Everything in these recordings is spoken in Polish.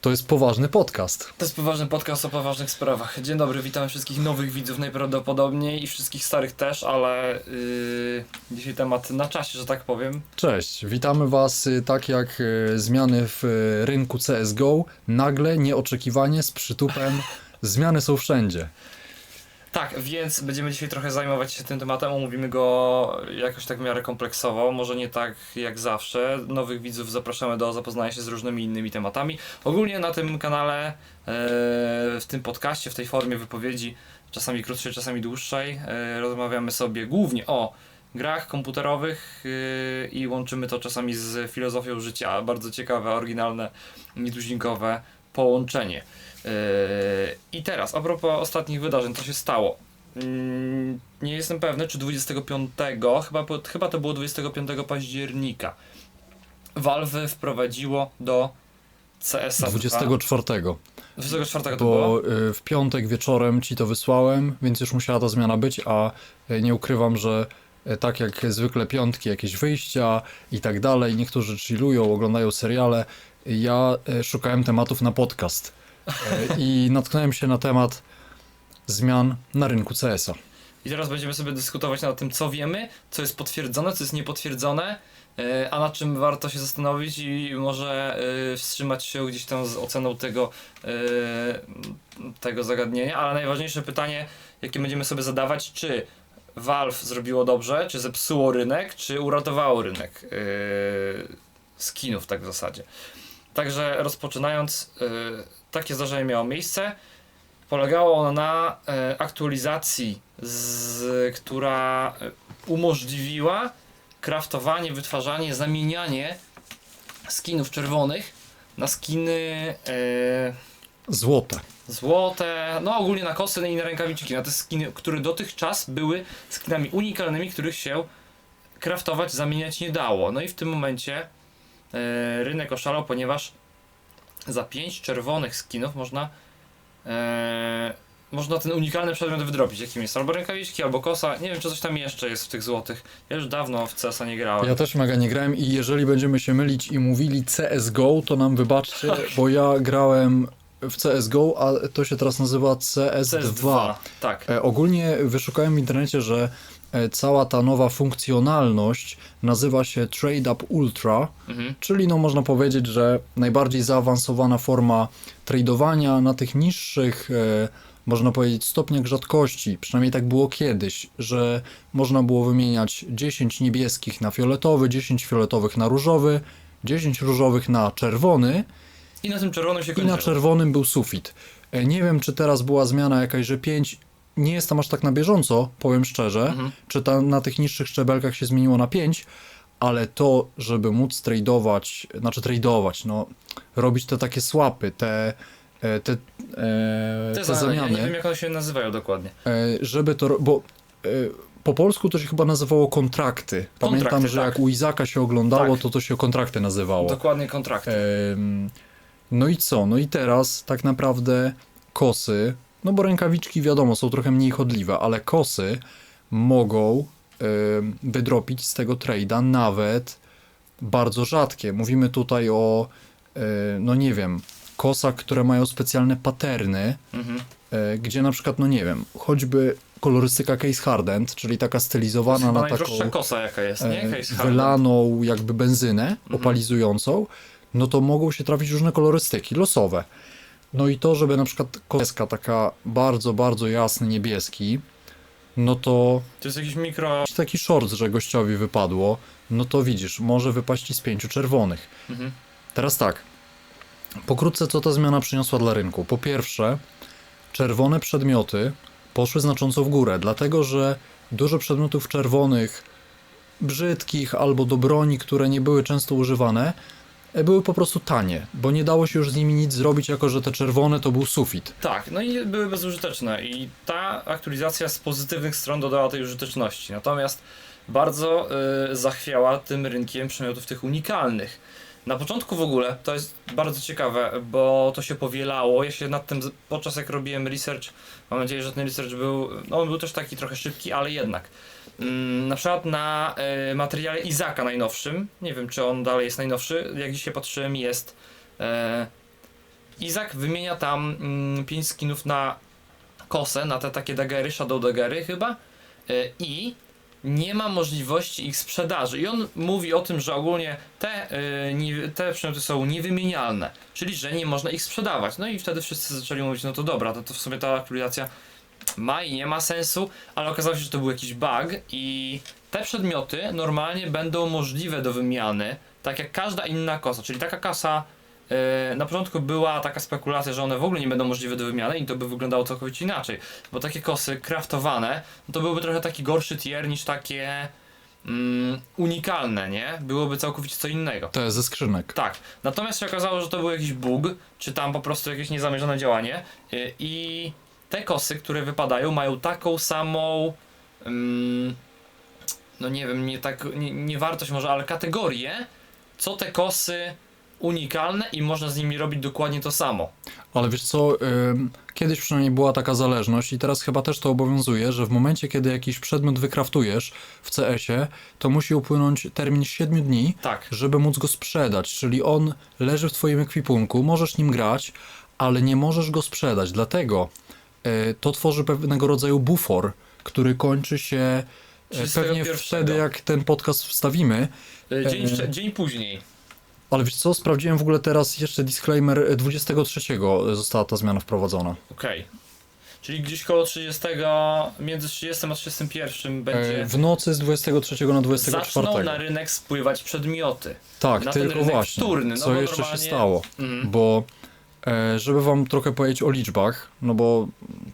To jest poważny podcast. To jest poważny podcast o poważnych sprawach. Dzień dobry, witam wszystkich nowych widzów najprawdopodobniej i wszystkich starych też, ale yy, dzisiaj temat na czasie, że tak powiem. Cześć, witamy Was y, tak jak y, zmiany w y, rynku CSGO. Nagle, nieoczekiwanie, z przytupem. Zmiany są wszędzie. Tak, więc będziemy dzisiaj trochę zajmować się tym tematem, omówimy go jakoś tak w miarę kompleksowo, może nie tak jak zawsze. Nowych widzów zapraszamy do zapoznania się z różnymi innymi tematami. Ogólnie na tym kanale, e, w tym podcaście, w tej formie wypowiedzi, czasami krótszej, czasami dłuższej, e, rozmawiamy sobie głównie o grach komputerowych e, i łączymy to czasami z filozofią życia. Bardzo ciekawe, oryginalne, nietuzinkowe połączenie. Yy, I teraz, a propos ostatnich wydarzeń, co się stało. Mm, Nie jestem pewny, czy 25, chyba, chyba to było 25 października. Valve wprowadziło do CS 24. 24 to było? Bo y, w piątek wieczorem Ci to wysłałem, więc już musiała ta zmiana być, a y, nie ukrywam, że y, tak jak zwykle piątki, jakieś wyjścia i tak dalej, niektórzy chillują, oglądają seriale, ja szukałem tematów na podcast i natknąłem się na temat zmian na rynku CS-a. I teraz będziemy sobie dyskutować nad tym, co wiemy, co jest potwierdzone, co jest niepotwierdzone, yy, a nad czym warto się zastanowić i może yy, wstrzymać się gdzieś tam z oceną tego, yy, tego zagadnienia. Ale najważniejsze pytanie, jakie będziemy sobie zadawać, czy Valve zrobiło dobrze, czy zepsuło rynek, czy uratowało rynek skinów, tak w zasadzie. Także rozpoczynając, yy, takie zdarzenie miało miejsce. Polegało ono na e, aktualizacji, z, która umożliwiła kraftowanie, wytwarzanie, zamienianie skinów czerwonych na skiny e, Złote. złote, no ogólnie na kosy i na rękawiczki, na te skiny, które dotychczas były skinami unikalnymi, których się kraftować, zamieniać nie dało. No i w tym momencie rynek oszalał, ponieważ za 5 czerwonych skinów można e, można ten unikalny przedmiot wydrobić, jakim jest albo rękawiczki, albo kosa, nie wiem czy coś tam jeszcze jest w tych złotych. Ja już dawno w CS-a nie grałem. Ja też mega nie grałem i jeżeli będziemy się mylić i mówili CSGO, to nam wybaczcie, bo ja grałem w CSGO, a to się teraz nazywa CS2. CS2, tak. E, ogólnie wyszukałem w internecie, że e, cała ta nowa funkcjonalność nazywa się Trade Up Ultra, Mhm. czyli no można powiedzieć, że najbardziej zaawansowana forma tradowania na tych niższych, e, można powiedzieć, stopniach rzadkości. Przynajmniej tak było kiedyś, że można było wymieniać 10 niebieskich na fioletowy, 10 fioletowych na różowy, 10 różowych na czerwony I na tym czerwonym się i kończy. na czerwonym był sufit. E, Nie wiem, czy teraz była zmiana jakaś, że 5 nie jest tam aż tak na bieżąco, powiem szczerze, Mhm. czy tam na tych niższych szczebelkach się zmieniło na 5, ale to, żeby móc tradować, znaczy tradować, no, robić te takie swapy, te, e, te, e, Te te zamiany, ja nie wiem jak one się nazywają dokładnie. e, żeby to, bo e, po polsku to się chyba nazywało kontrakty. Pamiętam, Kontrakty, że tak. jak u Izaka się oglądało, Tak. to to się kontrakty nazywało. Dokładnie kontrakty. No i co? No i teraz tak naprawdę kosy, no bo rękawiczki wiadomo są trochę mniej chodliwe, ale kosy mogą em, wydropić z tego trade'a nawet bardzo rzadkie. Mówimy tutaj o, e, no nie wiem, kosach, które mają specjalne paterny, Mhm. e, gdzie na przykład, no nie wiem, choćby kolorystyka case hardened, czyli taka stylizowana chyba na najdroższa taką kosa jaka jest, nie? e, Case wylaną jakby benzynę opalizującą, no to mogą się trafić różne kolorystyki losowe. No i to, żeby na przykład koleska taka bardzo, bardzo jasny niebieski, no to To jest jakiś mikro... taki short, że gościowi wypadło, no to widzisz, może wypaść z pięciu czerwonych. Mhm. Teraz tak, pokrótce co ta zmiana przyniosła dla rynku. Po pierwsze, czerwone przedmioty poszły znacząco w górę, dlatego że dużo przedmiotów czerwonych, brzydkich albo do broni, które nie były często używane, były po prostu tanie, bo nie dało się już z nimi nic zrobić, jako że te czerwone to był sufit. Tak, no i były bezużyteczne i ta aktualizacja z pozytywnych stron dodała tej użyteczności. Natomiast bardzo y, zachwiała tym rynkiem przedmiotów tych unikalnych. Na początku w ogóle to jest bardzo ciekawe, bo to się powielało. Ja się nad tym podczas jak robiłem research, mam nadzieję, że ten research był, no on był też taki trochę szybki, ale jednak. Mm, na przykład na y, materiale Izaka najnowszym, nie wiem czy on dalej jest najnowszy, jak dzisiaj patrzyłem jest e, Izak wymienia tam 5 skinów na kosę, na te takie dagery, shadow dagery chyba y, i nie ma możliwości ich sprzedaży. I on mówi o tym, że ogólnie te, y, nie, te przedmioty są niewymienialne, czyli że nie można ich sprzedawać. No i wtedy wszyscy zaczęli mówić, no to dobra, to, to w sumie ta aktualizacja ma i nie ma sensu, ale okazało się, że to był jakiś bug i te przedmioty normalnie będą możliwe do wymiany, tak jak każda inna kosa, czyli taka kasa na początku była taka spekulacja, że one w ogóle nie będą możliwe do wymiany i to by wyglądało całkowicie inaczej. Bo takie kosy craftowane, no to byłby trochę taki gorszy tier niż takie mm, unikalne, nie? Byłoby całkowicie co innego. Te ze skrzynek. Tak. Natomiast się okazało, że to był jakiś bug, czy tam po prostu jakieś niezamierzone działanie yy, i te kosy, które wypadają, mają taką samą mm, no nie wiem, nie tak, nie, nie wartość może, ale kategorię, co te kosy unikalne i można z nimi robić dokładnie to samo. Ale wiesz co, ym, kiedyś przynajmniej była taka zależność i teraz chyba też to obowiązuje, że w momencie, kiedy jakiś przedmiot wykraftujesz w CS-ie, to musi upłynąć termin 7 dni, Tak. żeby móc go sprzedać. Czyli on leży w twoim ekwipunku, możesz nim grać, ale nie możesz go sprzedać. Dlatego y, to tworzy pewnego rodzaju bufor, który kończy się e, 31. pewnie wtedy, jak ten podcast wstawimy. Y, Dzień, E, wcze- dzień później. Ale wiesz co, sprawdziłem w ogóle teraz jeszcze disclaimer, e, 23 została ta zmiana wprowadzona. Okej. Czyli gdzieś koło 30, między 30 a 31 będzie. E, W nocy z 23 na 24. Zaczną na rynek spływać przedmioty. Tak, na ten tylko rynek właśnie. wtórny, no co jeszcze się normalnie- stało? Mhm. Bo e, żeby wam trochę powiedzieć o liczbach, no bo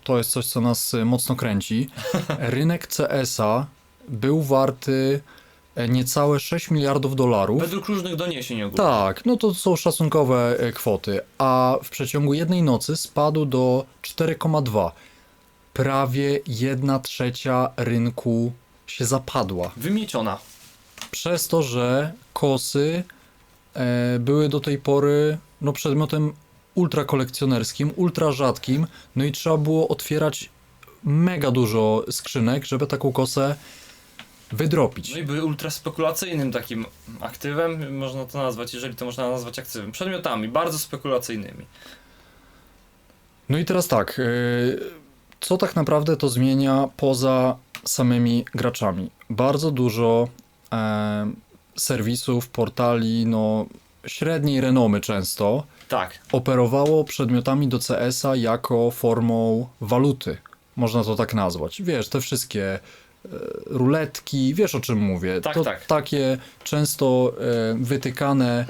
to jest coś, co nas e, mocno kręci. Rynek CS-a był warty e, niecałe 6 miliardów dolarów. Według różnych doniesień ogólnie. Tak, no to są szacunkowe e, kwoty, a w przeciągu jednej nocy spadł do 4,2. Prawie 1 trzecia rynku się zapadła. Wymieciona. Przez to, że kosy e, były do tej pory no, przedmiotem ultra kolekcjonerskim, ultra rzadkim, no i trzeba było otwierać mega dużo skrzynek, żeby taką kosę wydropić. No i były ultra spekulacyjnym takim aktywem, można to nazwać, jeżeli to można nazwać aktywem. Przedmiotami bardzo spekulacyjnymi. No i teraz tak, y, co tak naprawdę to zmienia poza samymi graczami? Bardzo dużo e, serwisów, portali, no średniej renomy często Tak. operowało przedmiotami do CS-a jako formą waluty. Można to tak nazwać. Wiesz, te wszystkie ruletki, wiesz o czym mówię. Tak, to tak. takie często e, wytykane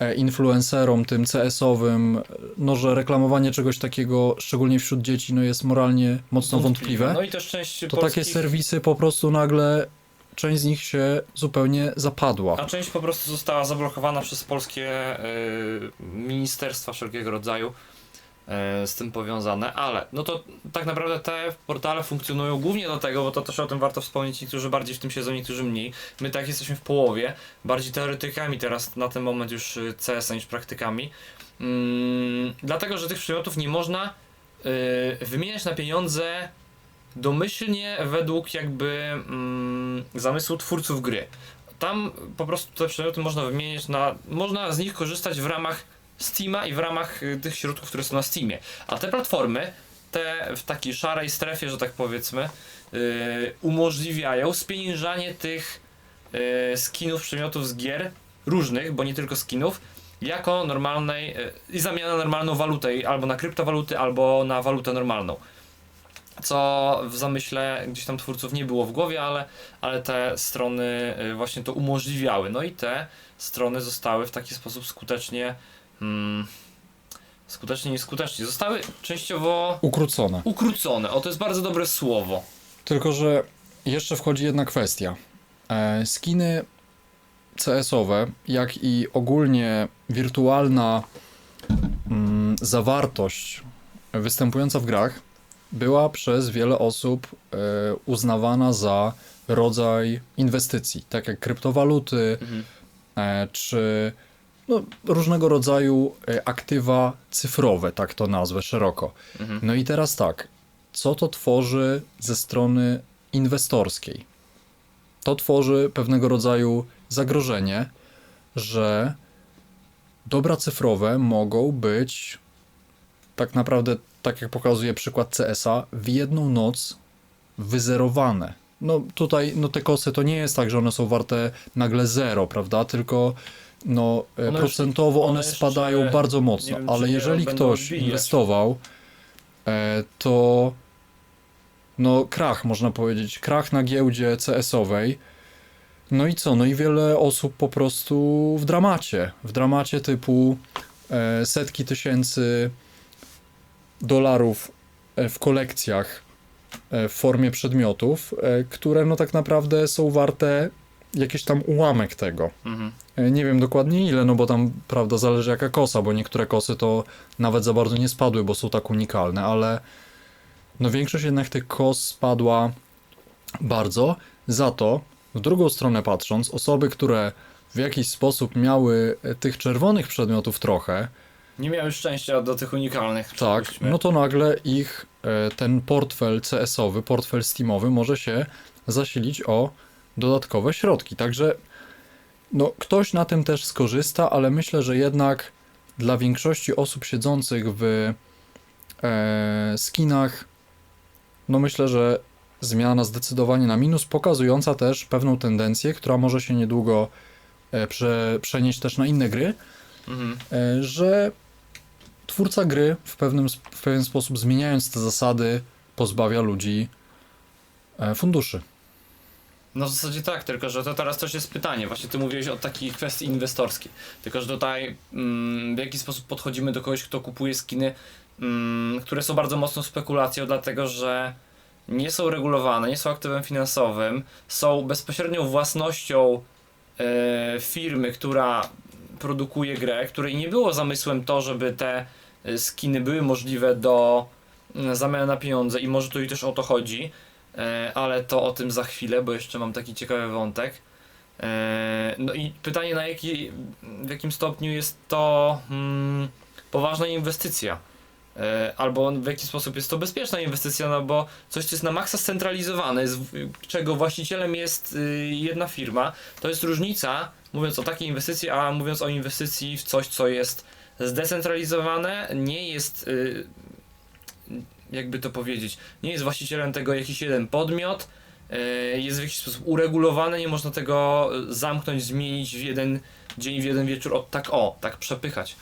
e, influencerom tym CS-owym, no że reklamowanie czegoś takiego, szczególnie wśród dzieci, no jest moralnie mocno wątpliwe. No i też część to polskich... takie serwisy po prostu nagle, część z nich się zupełnie zapadła. A część po prostu została zablokowana przez polskie y, ministerstwa wszelkiego rodzaju z tym powiązane, ale no to tak naprawdę te portale funkcjonują głównie dlatego, bo to też o tym warto wspomnieć, niektórzy bardziej w tym siedzą, niektórzy mniej. My tak jesteśmy w połowie, bardziej teoretykami teraz na ten moment już y, CS niż praktykami. Mm, dlatego, że tych przedmiotów nie można y, wymieniać na pieniądze domyślnie według jakby mm, zamysłu twórców gry. Tam po prostu te przedmioty można wymieniać na. Można z nich korzystać w ramach Steama i w ramach y, tych środków, które są na Steamie. A te platformy, te w takiej szarej strefie, że tak powiedzmy, yy, umożliwiają spieniężanie tych yy, skinów, przedmiotów z gier różnych, bo nie tylko skinów, jako normalnej yy, i zamiana na normalną walutę, albo na kryptowaluty, albo na walutę normalną co w zamyśle gdzieś tam twórców nie było w głowie, ale, ale te strony y, właśnie to umożliwiały. No i te strony zostały w taki sposób skutecznie, mm, skutecznie, nieskutecznie, zostały częściowo Ukrócone. ukrócone. O, to jest bardzo dobre słowo. Tylko, że jeszcze wchodzi jedna kwestia. E, skiny CS-owe, jak i ogólnie wirtualna mm, zawartość występująca w grach, była przez wiele osób e, uznawana za rodzaj inwestycji, tak jak kryptowaluty, Mhm. e, czy no, różnego rodzaju e, aktywa cyfrowe, tak to nazwę szeroko. Mhm. No i teraz tak, co to tworzy ze strony inwestorskiej? To tworzy pewnego rodzaju zagrożenie, że dobra cyfrowe mogą być tak naprawdę, tak jak pokazuje przykład CS-a, w jedną noc wyzerowane. No tutaj, no te kosy to nie jest tak, że one są warte nagle zero, prawda? Tylko no e, One procentowo one spadają bardzo mocno, wiem, ale jeżeli ktoś odbijać. inwestował, e, to no krach, można powiedzieć, krach na giełdzie CS-owej. No i co? No i wiele osób po prostu w dramacie. W dramacie typu e, setki tysięcy dolarów w kolekcjach w formie przedmiotów, które no tak naprawdę są warte jakiś tam ułamek tego. Mhm. Nie wiem dokładnie ile, no bo tam, prawda, zależy jaka kosa, bo niektóre kosy to nawet za bardzo nie spadły, bo są tak unikalne, ale no większość jednak tych kos spadła bardzo. Za to, w drugą stronę patrząc, osoby, które w jakiś sposób miały e, tych czerwonych przedmiotów trochę, Nie miałem szczęścia do tych unikalnych. tak, przypuśćmy. no to nagle ich e, ten portfel CS-owy, portfel Steamowy może się zasilić o dodatkowe środki. Także no, ktoś na tym też skorzysta, ale myślę, że jednak dla większości osób siedzących w e, skinach, no myślę, że zmiana zdecydowanie na minus, pokazująca też pewną tendencję, która może się niedługo e, prze, przenieść też na inne gry, Mhm. e, że twórca gry w, pewnym, w pewien sposób zmieniając te zasady pozbawia ludzi e, funduszy. No w zasadzie tak, tylko że to teraz też jest pytanie. Właśnie ty mówiłeś o takiej kwestii inwestorskiej. Tylko że tutaj mm, w jaki sposób podchodzimy do kogoś, kto kupuje skiny, mm, które są bardzo mocną spekulacją, dlatego że nie są regulowane, nie są aktywem finansowym, są bezpośrednią własnością e, firmy, która produkuje grę, której nie było zamysłem to, żeby te e, skiny były możliwe do mm, zamiany na pieniądze i może tu i też o to chodzi. E, ale to o tym za chwilę, bo jeszcze mam taki ciekawy wątek. E, No i pytanie, na jaki, w jakim stopniu jest to mm, poważna inwestycja? E, Albo w jaki sposób jest to bezpieczna inwestycja, no bo coś, co jest na maksa scentralizowane, z, czego właścicielem jest y, jedna firma, to jest różnica, mówiąc o takiej inwestycji, a mówiąc o inwestycji w coś, co jest zdecentralizowane, nie jest y, jakby to powiedzieć, nie jest właścicielem tego jakiś jeden podmiot, e, jest w jakiś sposób uregulowane, nie można tego e, zamknąć, zmienić w jeden dzień, w jeden wieczór, od tak o, tak przepychać.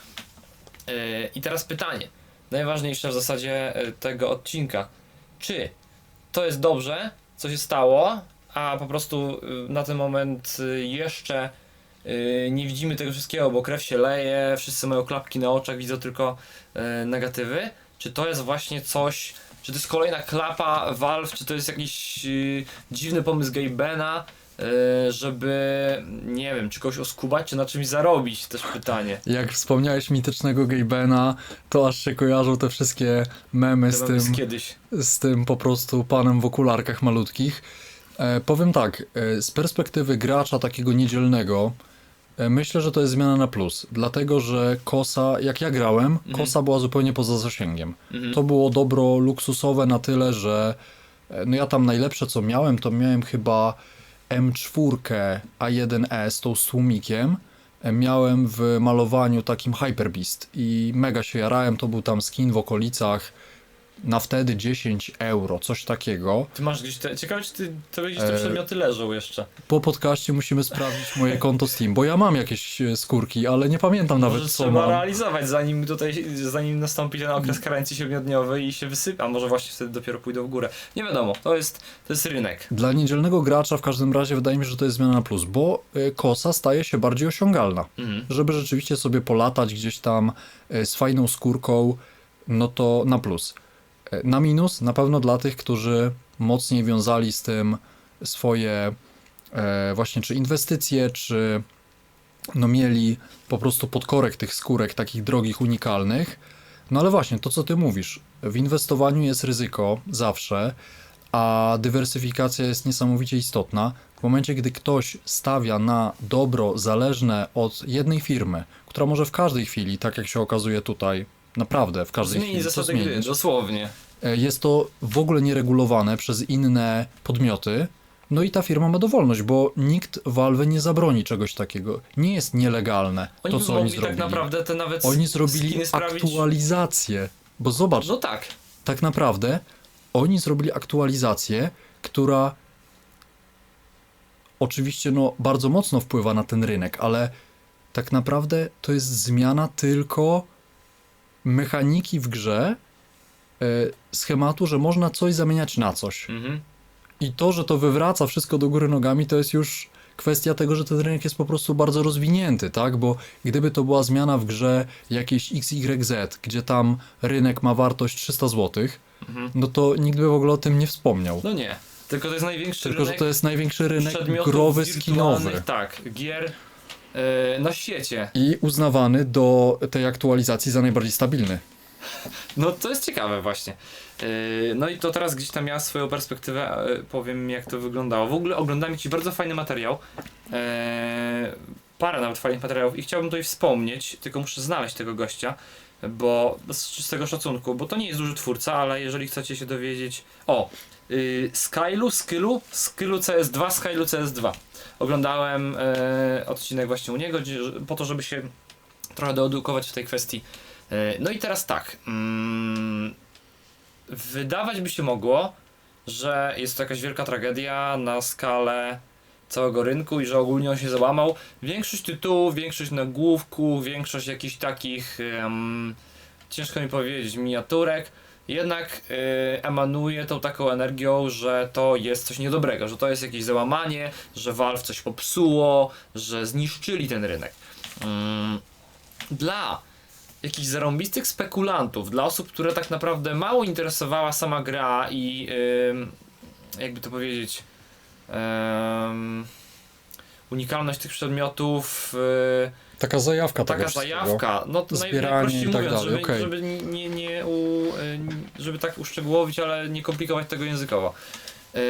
E, I teraz pytanie, najważniejsze w zasadzie tego odcinka. Czy to jest dobrze, co się stało, a po prostu na ten moment jeszcze nie widzimy tego wszystkiego, bo krew się leje, wszyscy mają klapki na oczach, widzą tylko negatywy? Czy to jest właśnie coś, czy to jest kolejna klapa Valve, czy to jest jakiś yy, dziwny pomysł Gabena, yy, żeby, nie wiem, czy kogoś oskubać, czy na czymś zarobić, też pytanie. Jak wspomniałeś mitycznego Gabena, to aż się kojarzą te wszystkie memy z tym, kiedyś. z tym po prostu panem w okularkach malutkich. E, powiem tak, e, z perspektywy gracza takiego niedzielnego, myślę, że to jest zmiana na plus, dlatego że kosa, jak ja grałem, kosa była zupełnie poza zasięgiem. Mhm. To było dobro luksusowe na tyle, że e, no ja tam najlepsze co miałem, to miałem chyba M4 A1S z tą tłumikiem. E, Miałem w malowaniu takim Hyper Beast i mega się jarałem, to był tam skin w okolicach na wtedy 10 euro, coś takiego. Ty masz gdzieś te, ciekawe, czy ty, to gdzieś te E, przedmioty leżą jeszcze. Po podcaście musimy sprawdzić moje konto Steam, bo ja mam jakieś e, skórki, ale nie pamiętam nawet Może co trzeba mam. realizować, zanim tutaj, zanim nastąpi ten okres karencji siedmiodniowej i się wysypa, a może właśnie wtedy dopiero pójdą w górę. Nie wiadomo, to jest, to jest rynek. Dla niedzielnego gracza w każdym razie wydaje mi się, że to jest zmiana na plus, bo e, kosa staje się bardziej osiągalna. Mhm. Żeby rzeczywiście sobie polatać gdzieś tam z fajną skórką, no to na plus. Na minus na pewno dla tych, którzy mocniej wiązali z tym swoje e, właśnie czy inwestycje, czy no mieli po prostu podkorek tych skórek takich drogich, unikalnych. No ale właśnie, to co ty mówisz, w inwestowaniu jest ryzyko zawsze, a dywersyfikacja jest niesamowicie istotna. W momencie, gdy ktoś stawia na dobro zależne od jednej firmy, która może w każdej chwili, tak jak się okazuje tutaj, naprawdę w każdej Zmieni chwili to zasady gry, dosłownie. E, jest to w ogóle nieregulowane przez inne podmioty, no i ta firma ma dowolność, bo nikt Valve nie zabroni czegoś takiego. Nie jest nielegalne Oni to, co oni mogli zrobili. tak naprawdę te nawet Oni zrobili aktualizację Bo zobacz, No tak. tak naprawdę oni zrobili aktualizację, która oczywiście no, bardzo mocno wpływa na ten rynek, ale tak naprawdę to jest zmiana tylko mechaniki w grze, schematu, że można coś zamieniać na coś. Mhm. I to, że to wywraca wszystko do góry nogami, to jest już kwestia tego, że ten rynek jest po prostu bardzo rozwinięty, tak? Bo gdyby to była zmiana w grze jakiejś XYZ, gdzie tam rynek ma wartość 300 zł, Mhm. no to nikt by w ogóle o tym nie wspomniał. No nie. Tylko to jest największy Tylko, że rynek to jest największy rynek growy, skinowy. Tak, gier yy, na świecie. I uznawany do tej aktualizacji za najbardziej stabilny. No to jest ciekawe właśnie. Yy, No i to teraz gdzieś tam ja swoją perspektywę yy, powiem jak to wyglądało. W ogóle oglądamy Ci bardzo fajny materiał. Yy, Parę nawet fajnych materiałów i chciałbym tutaj wspomnieć, tylko muszę znaleźć tego gościa, bo z czystego szacunku, bo to nie jest duży twórca, ale jeżeli chcecie się dowiedzieć... O! Yy, Skylu, Skylu, Skylu CS2, Skylu CS2. Oglądałem odcinek właśnie u niego, po to, żeby się trochę doedukować w tej kwestii. E, No i teraz tak. Mm, wydawać by się mogło, że jest to jakaś wielka tragedia na skalę całego rynku i że ogólnie on się załamał. Większość tytułów, większość nagłówków, większość jakichś takich, em, ciężko mi powiedzieć, miniaturek, jednak e, emanuje tą taką energią, że to jest coś niedobrego, że to jest jakieś załamanie, że Valve coś popsuło, że zniszczyli ten rynek. Mm, dla jakichś zarąbistych spekulantów, dla osób, które tak naprawdę mało interesowała sama gra i ym, jakby to powiedzieć ym, unikalność tych przedmiotów, yy, Taka zajawka taka zajawka, no to najprościej tak mówiąc, dalej, żeby, okej. żeby nie, nie u, y, żeby tak uszczegółowić, ale nie komplikować tego językowo. Yy,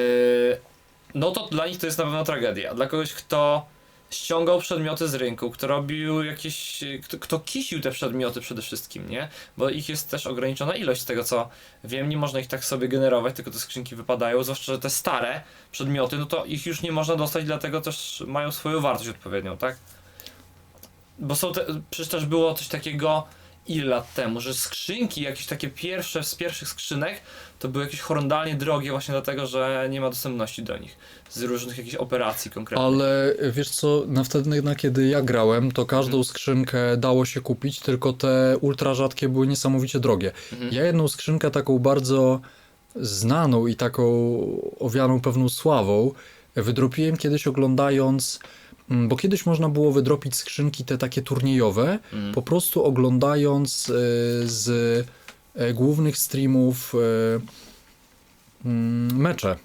no to dla nich to jest na pewno tragedia. Dla kogoś, kto ściągał przedmioty z rynku, kto robił jakieś, kto, kto kisił te przedmioty przede wszystkim, nie? Bo ich jest też ograniczona ilość z tego co wiem, nie można ich tak sobie generować, tylko te skrzynki wypadają, zwłaszcza, że te stare przedmioty, no to ich już nie można dostać, dlatego też mają swoją wartość odpowiednią, tak? Bo są te, przecież też było coś takiego ile lat temu, że skrzynki, jakieś takie pierwsze z pierwszych skrzynek, to były jakieś horrendalnie drogie właśnie dlatego, że nie ma dostępności do nich. Z różnych jakichś operacji konkretnych. Ale wiesz co, na wtedy, na kiedy ja grałem, to każdą Mhm. skrzynkę dało się kupić, tylko te ultra rzadkie były niesamowicie drogie. Mhm. Ja jedną skrzynkę taką bardzo znaną i taką owianą pewną sławą wydropiłem kiedyś oglądając, bo kiedyś można było wydropić skrzynki te takie turniejowe, Mhm. po prostu oglądając e, z e, głównych streamów mm, mecze.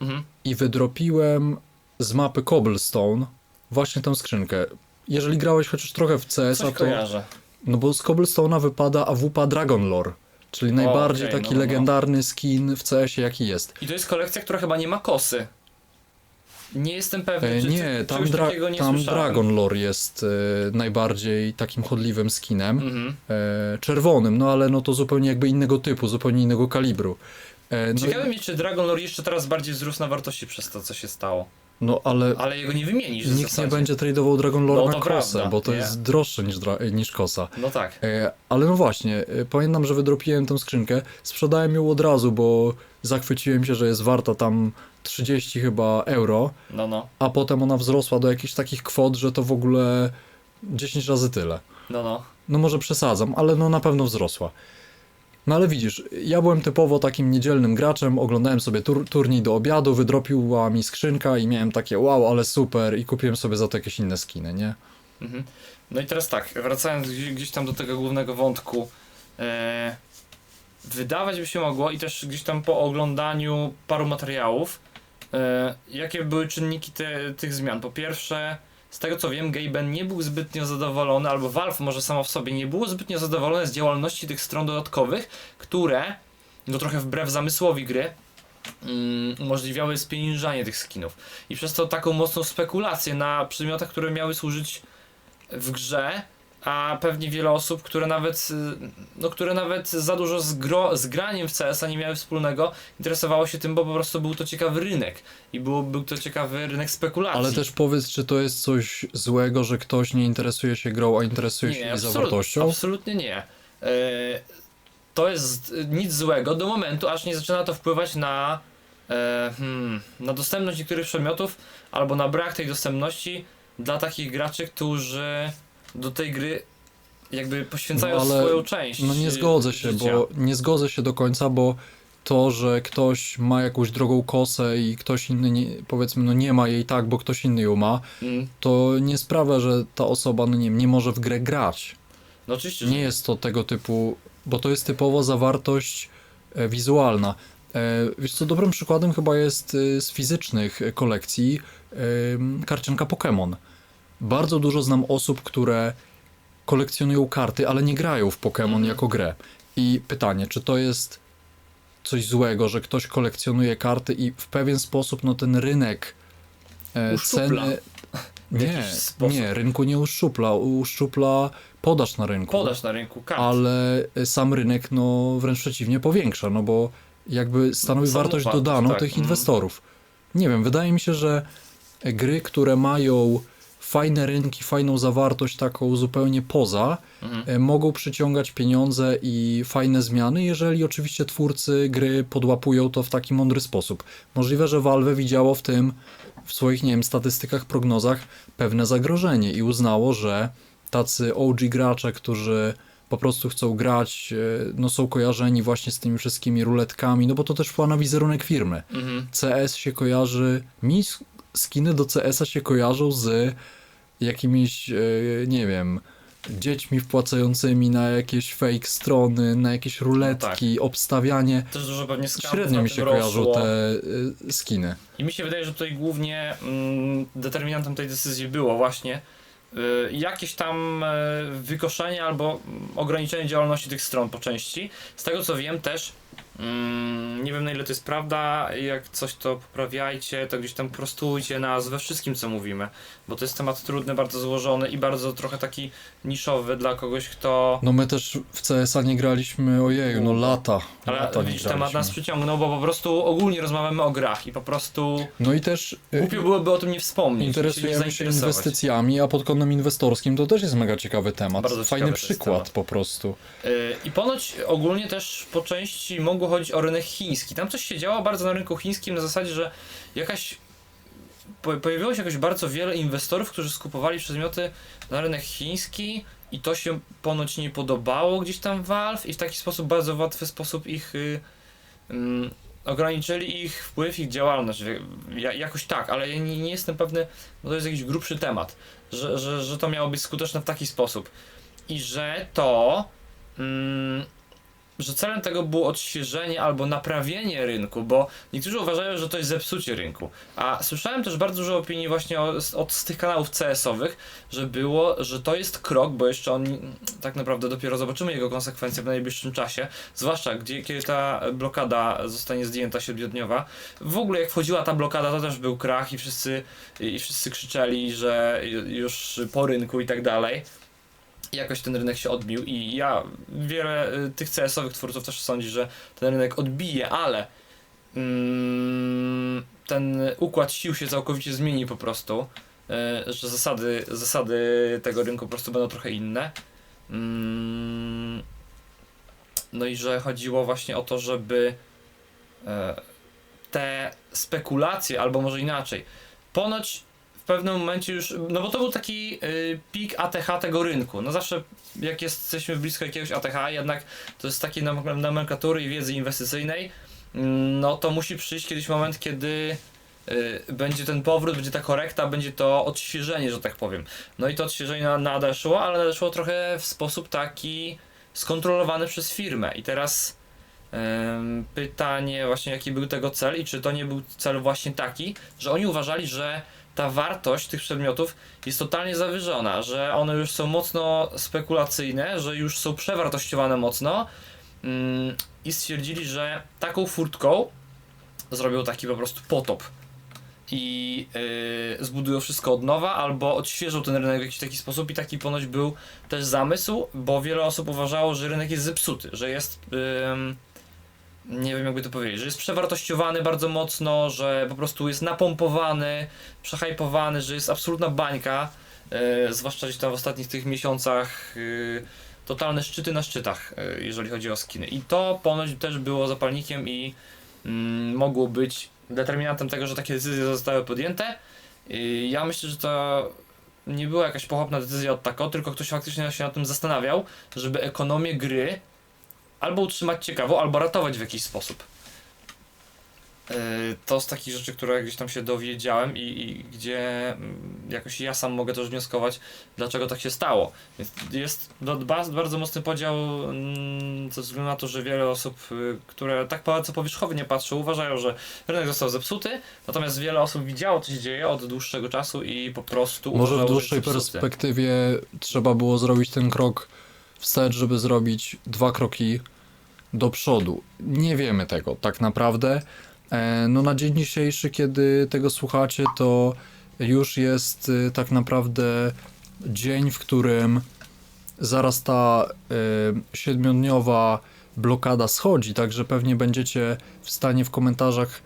Mhm. I wydropiłem z mapy Cobblestone właśnie tę skrzynkę. Jeżeli grałeś chociaż trochę w Coś to. kojarzę. No bo z Cobblestone'a wypada AWP Dragon Lore, czyli najbardziej okej, taki no, no, no. legendarny skin w CS-ie, jaki jest. I to jest kolekcja, która chyba nie ma kosy. Nie jestem pewny, E, czy nie, czy- tam, dra- nie tam słyszałem. Dragon Lore jest e, najbardziej takim chodliwym skinem. Mhm. E, czerwonym, no ale no to zupełnie jakby innego typu, zupełnie innego kalibru. E, no, Ciekawe mnie, czy Dragon Lore jeszcze teraz bardziej wzrósł na wartości przez to, co się stało. No ale Ale jego nie wymienisz nikt nie będzie tradował Dragon Lore No, na prawda, bo to nie? jest droższe niż, niż kosa. No tak. E, ale no właśnie, e, pamiętam, że wydropiłem tę skrzynkę, sprzedałem ją od razu, bo zachwyciłem się, że jest warta tam 30 chyba euro, No, no. a potem ona wzrosła do jakichś takich kwot, że to w ogóle 10 razy tyle. No, no. No może przesadzam, ale no na pewno wzrosła. No ale widzisz, ja byłem typowo takim niedzielnym graczem, oglądałem sobie tur turniej do obiadu, wydropiła mi skrzynka i miałem takie wow, ale super i kupiłem sobie za to jakieś inne skiny, nie? Mhm. No i teraz tak, wracając gdzieś, tam do tego głównego wątku. E, wydawać by się mogło i też gdzieś tam po oglądaniu paru materiałów, e, jakie były czynniki te, tych zmian. Po pierwsze, z tego co wiem, Gaben nie był zbytnio zadowolony, albo Valve może samo w sobie nie było zbytnio zadowolone z działalności tych stron dodatkowych, które, no trochę wbrew zamysłowi gry, mm, umożliwiały spieniężanie tych skinów. I przez to taką mocną spekulację na przedmiotach, które miały służyć w grze, a pewnie wiele osób, które nawet, y, no, które nawet za dużo z, gro, z graniem w CS-a nie miały wspólnego, interesowało się tym, bo po prostu był to ciekawy rynek i był, był to ciekawy rynek spekulacji. Ale też powiedz, czy to jest coś złego, że ktoś nie interesuje się grą, a interesuje się jej absolut- zawartością? Absolutnie nie. E, to jest nic złego do momentu, aż nie zaczyna to wpływać na, e, hmm, na dostępność niektórych przedmiotów albo na brak tej dostępności dla takich graczy, którzy do tej gry jakby poświęcają No, ale- swoją część. No nie zgodzę się, życia. bo nie zgodzę się do końca, bo to, że ktoś ma jakąś drogą kosę i ktoś inny, nie, powiedzmy, no nie ma jej tak, bo ktoś inny ją ma, Mm. to nie sprawia, że ta osoba, no nie wiem, nie może w grę grać. No oczywiście, że Nie jest to tego typu, bo to jest typowo zawartość e, wizualna. E, wiesz co, dobrym przykładem chyba jest e, z fizycznych kolekcji e, karcianka Pokémon. Bardzo dużo znam osób, które kolekcjonują karty, ale nie grają w Pokémon Mhm. jako grę. I pytanie, czy to jest coś złego, że ktoś kolekcjonuje karty i w pewien sposób no ten rynek e, ceny... Nie, nie, rynku nie uszczupla, uszczupla podaż na rynku podaż na rynku kart. ale sam rynek no wręcz przeciwnie powiększa, no bo jakby stanowi wartość dodaną tak, tych mhm. inwestorów. Nie wiem, wydaje mi się, że gry, które mają fajne rynki, fajną zawartość taką zupełnie poza, Mhm. e, mogą przyciągać pieniądze i fajne zmiany, jeżeli oczywiście twórcy gry podłapują to w taki mądry sposób. Możliwe, że Valve widziało w tym, w swoich, nie wiem, statystykach, prognozach pewne zagrożenie i uznało, że tacy OG gracze, którzy po prostu chcą grać, e, no są kojarzeni właśnie z tymi wszystkimi ruletkami, no bo to też wpływa na wizerunek firmy. Mhm. CS się kojarzy, mi sk- skiny do CS-a się kojarzą z jakimiś, e, nie wiem, dziećmi wpłacającymi na jakieś fake strony, na jakieś ruletki, obstawianie. Też dużo pewnie Średnio mi się kojarzą rosło. te e, skiny. I mi się wydaje, że tutaj głównie mm, determinantem tej decyzji było właśnie y, jakieś tam y, wykoszenie albo mm, ograniczenie działalności tych stron po części. Z tego co wiem też, mm, nie wiem na ile to jest prawda, jak coś to poprawiajcie, to gdzieś tam prostujcie nas we wszystkim co mówimy, bo to jest temat trudny, bardzo złożony i bardzo trochę taki niszowy dla kogoś, kto... No my też w CS-a nie graliśmy, ojeju, no lata. Ale lata nie temat graliśmy. nas przyciągnął, bo po prostu ogólnie rozmawiamy o grach i po prostu No i też e, głupio byłoby o tym nie wspomnieć. nie interesujemy się zainteresować. inwestycjami, a pod kątem inwestorskim to też jest mega ciekawy temat. Bardzo Fajny ciekawy to jest przykład temat. po prostu. Yy, I ponoć ogólnie też po części mogło chodzić o rynek chiński. Tam coś się działo bardzo na rynku chińskim na zasadzie, że jakaś po, pojawiło się jakoś bardzo wiele inwestorów, którzy skupowali przedmioty na rynek chiński i to się ponoć nie podobało gdzieś tam Valve i w taki sposób, bardzo łatwy sposób ich y, ym, ograniczyli ich wpływ, ich działalność. Ja, jakoś tak, ale ja nie, nie jestem pewny, bo to jest jakiś grubszy temat, że, że, że to miało być skuteczne w taki sposób. I że to, mm, że celem tego było odświeżenie albo naprawienie rynku, bo niektórzy uważają, że to jest zepsucie rynku. A słyszałem też bardzo dużo opinii właśnie od z tych kanałów CS-owych, że było, że to jest krok, bo jeszcze on tak naprawdę dopiero zobaczymy jego konsekwencje w najbliższym czasie, zwłaszcza gdzie, kiedy ta blokada zostanie zdjęta siedmiodniowa. W ogóle jak wchodziła ta blokada, to też był krach i wszyscy, i wszyscy krzyczeli, że już po rynku i tak dalej. Jakoś ten rynek się odbił i ja, wiele y, tych CS-owych twórców też sądzi, że ten rynek odbije, ale mm, ten układ sił się całkowicie zmieni po prostu, y, że zasady, zasady tego rynku po prostu będą trochę inne. Mm, no i że chodziło właśnie o to, żeby e, te spekulacje, albo może inaczej, ponoć w pewnym momencie już, no bo to był taki y, pik ATH tego rynku. No zawsze jak jesteśmy blisko jakiegoś ATH, jednak to jest takiej nomen- nomenklatury i wiedzy inwestycyjnej, mm, no to musi przyjść kiedyś moment, kiedy y, będzie ten powrót, będzie ta korekta, będzie to odświeżenie, że tak powiem. No i to odświeżenie na- nadeszło, ale nadeszło trochę w sposób taki skontrolowany przez firmę. I teraz ym, pytanie właśnie jaki był tego cel i czy to nie był cel właśnie taki, że oni uważali, że ta wartość tych przedmiotów jest totalnie zawyżona, że one już są mocno spekulacyjne, że już są przewartościowane mocno. Ym, i stwierdzili, że taką furtką zrobią taki po prostu potop. I yy, zbudują wszystko od nowa, albo odświeżą ten rynek w jakiś taki sposób. I taki ponoć był też zamysł, bo wiele osób uważało, że rynek jest zepsuty, że jest ym, nie wiem jakby to powiedzieć, że jest przewartościowany bardzo mocno, że po prostu jest napompowany, przehajpowany, że jest absolutna bańka, yy, zwłaszcza gdzieś tam w ostatnich tych miesiącach yy, totalne szczyty na szczytach, y, jeżeli chodzi o skiny. I to ponoć też było zapalnikiem i mm, mogło być determinantem tego, że takie decyzje zostały podjęte. I ja myślę, że to nie była jakaś pochopna decyzja od tako, tylko ktoś faktycznie się nad tym zastanawiał, żeby ekonomię gry albo utrzymać ciekawą, albo ratować w jakiś sposób. Yy, To z takich rzeczy, które gdzieś tam się dowiedziałem i, i gdzie mm, jakoś ja sam mogę też wnioskować, dlaczego tak się stało. Więc jest do- ba- bardzo mocny podział mm, ze względu na to, że wiele osób, y, które tak bardzo powierzchownie patrzą, uważają, że rynek został zepsuty, natomiast wiele osób widziało, co się dzieje od dłuższego czasu i po prostu Może w dłuższej jest perspektywie trzeba było zrobić ten krok wstecz, żeby zrobić dwa kroki do przodu. Nie wiemy tego tak naprawdę. E, No na dzień dzisiejszy, kiedy tego słuchacie, to już jest y, tak naprawdę dzień, w którym zaraz ta y, siedmiodniowa blokada schodzi, także pewnie będziecie w stanie w komentarzach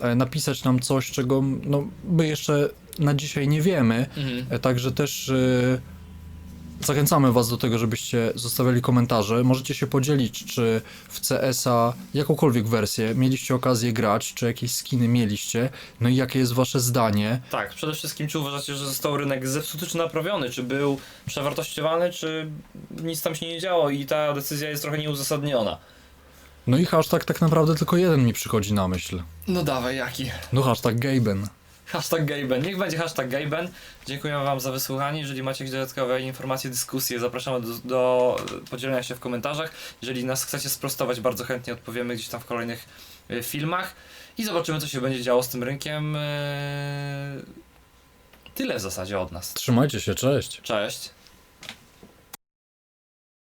e, napisać nam coś, czego no, my jeszcze na dzisiaj nie wiemy. Mhm. E, Także też e, zachęcamy Was do tego, żebyście zostawiali komentarze. Możecie się podzielić, czy w CS-a jakąkolwiek wersję mieliście okazję grać, czy jakieś skiny mieliście, no i jakie jest Wasze zdanie. Tak, przede wszystkim czy uważacie, że został rynek zepsuty czy naprawiony? Czy był przewartościowany, czy nic tam się nie działo i ta decyzja jest trochę nieuzasadniona? No i hashtag tak naprawdę tylko jeden mi przychodzi na myśl. No dawaj, jaki? No hashtag Gaben. Hashtag Gayben. Niech będzie hashtag Gayben. Dziękujemy Wam za wysłuchanie. Jeżeli macie jakieś dodatkowe informacje, dyskusje, zapraszamy do, do podzielenia się w komentarzach. Jeżeli nas chcecie sprostować, bardzo chętnie odpowiemy gdzieś tam w kolejnych y, filmach. I zobaczymy, co się będzie działo z tym rynkiem. y, Tyle w zasadzie od nas. Trzymajcie się, cześć. Cześć.